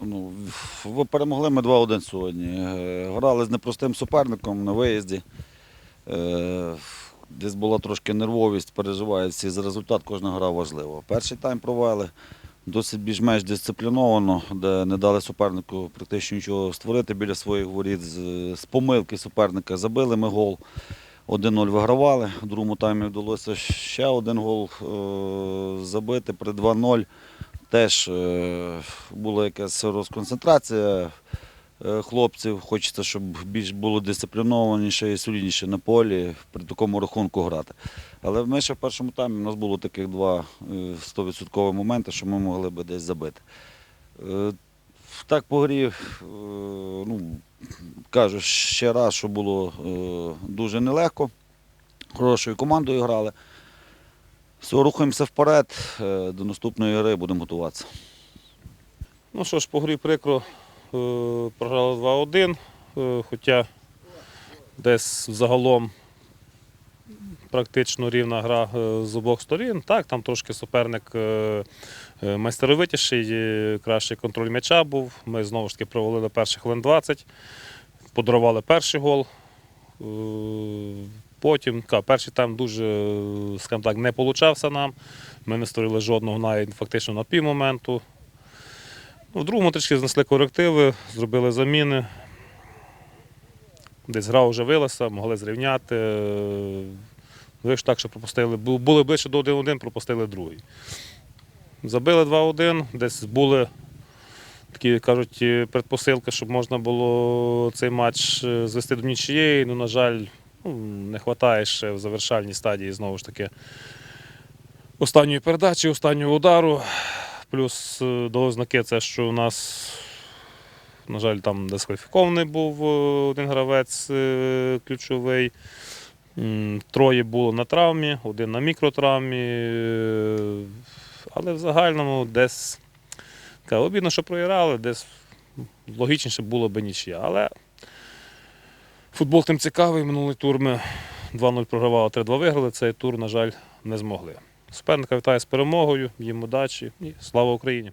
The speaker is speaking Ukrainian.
Ну, перемогли ми 2-1 сьогодні. Е, Грали з непростим суперником на виїзді. Е, Десь була трошки нервовість, переживають всі за результат, кожна гра важлива. Перший тайм провели досить більш-менш дисципліновано, де не дали супернику практично нічого створити біля своїх воріт. З, з помилки суперника забили ми гол. 1-0 вигравали. В другому таймі вдалося ще один гол е, забити при 2-0. Теж е, була якась розконцентрація е, хлопців. Хочеться, щоб більш було дисциплінованіше і солідніше на полі при такому рахунку грати. Але ми ще в першому таймі у нас було таких два е, 100% моменти, що ми могли би десь забити. Е, Так по грі, е, ну, кажу ще раз, що було е, дуже нелегко. Хорошою командою грали. Все, рухаємося вперед. Е, До наступної гри будемо готуватися. Ну що ж, по грі прикро е, програли 2-1, е, хоча десь загалом практично рівна гра з обох сторін. Так, там трошки суперник майстеровитіший, кращий контроль м'яча був. Ми знову ж таки провалили перших хвилин 20, подарували перший гол. Потім ка, перший тайм дуже, скажімо так, не получався нам. Ми не створили жодного навіть фактично на півмоменту. Ну, В другому трішки знесли корективи, зробили заміни. Десь гра оживилася, могли зрівняти. Вийшло так, що пропустили. Були ближче до 1-1, пропустили другий. Забили 2-1, десь були такі, кажуть, предпосилки, щоб можна було цей матч е, звести до нічиєї. Ну, на жаль, ну, не вистачає ще в завершальній стадії знову ж таки останньої передачі, останнього удару. Плюс е, дало знаки це, що у нас, на жаль, там дискваліфікований був е, один гравець е, ключовий. Троє було на травмі, один на мікротравмі. Але в загальному десь обідно, що програли, десь логічніше було б нічия. Але футбол тим цікавий. Минулий тур ми 2-0 програвали, 3-2 виграли. Цей тур, на жаль, не змогли. Суперника вітаю з перемогою, їм удачі і слава Україні!